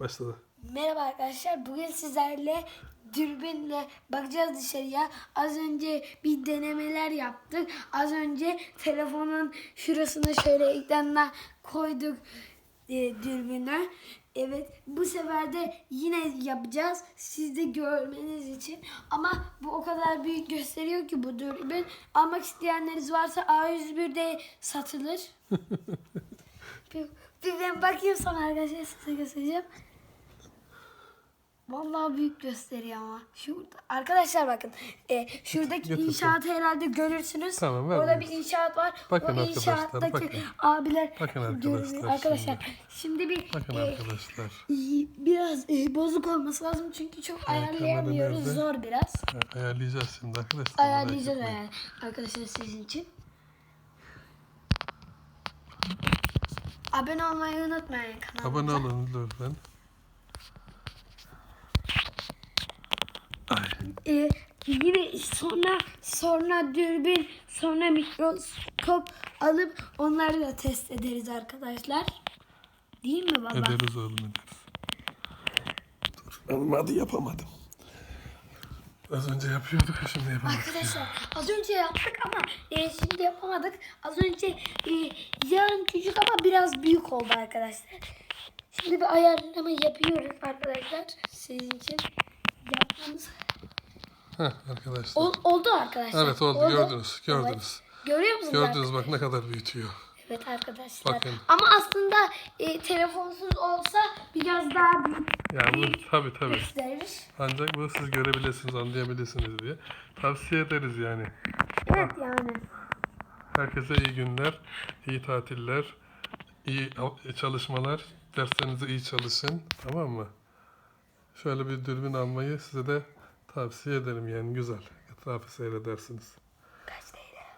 Başladı. Merhaba arkadaşlar. Bugün sizlerle dürbünle bakacağız dışarıya. Az önce bir denemeler yaptık. Az önce telefonun şurasına şöyle ekranına koyduk e, dürbünü. Evet bu sefer de yine yapacağız. Siz de görmeniz için. Ama bu o kadar büyük gösteriyor ki bu dürbün. Almak isteyenleriniz varsa A101'de satılır. bir, ben bakayım sana arkadaşlar size göstereceğim. Vallahi büyük gösteriyor ama. Şurada. Arkadaşlar bakın. E, şuradaki Götür. inşaatı herhalde görürsünüz. Tamam, ver Orada bir inşaat var. Bakın o inşaattaki bakın. abiler Bakın arkadaşlar. Arkadaşlar şimdi bir Bakın e, arkadaşlar. iyi- biraz e, bozuk olması lazım çünkü çok kamera ayarlayamıyoruz. Zor biraz. Ayarlayacağız şimdi arkadaşlar. Ayarlayacağız yani arkadaşlar sizin için. Abone olmayı unutmayın kanalıma. Abone olun lütfen. Ee, yine sonra sonra dürbün sonra mikroskop alıp onları da test ederiz arkadaşlar. Değil mi baba? ederiz oğlum ederiz. Dur. Oğlum hadi yapamadım. Az önce yapıyorduk şimdi yapamadık. Arkadaşlar az önce yaptık ama e, şimdi yapamadık. Az önce e, yarım küçük ama biraz büyük oldu arkadaşlar. Şimdi bir ayarlama yapıyoruz arkadaşlar. Sizin için yapmamız. Heh, arkadaşlar. Ol- oldu arkadaşlar. Evet oldu, gördünüz, gördünüz. Evet. Görüyor musunuz? Gördünüz bak ne kadar büyütüyor. Evet arkadaşlar. Bakın. Ama aslında e, telefonsuz olsa biraz daha büyük Yani bu tabi tabi. gösterir. Ancak bunu siz görebilirsiniz, anlayabilirsiniz diye. Tavsiye ederiz yani. Evet yani. Herkese iyi günler, iyi tatiller, iyi çalışmalar. Derslerinizi iyi çalışın. Tamam mı? Şöyle bir dürbün almayı size de tavsiye ederim yani güzel. Etrafı seyredersiniz.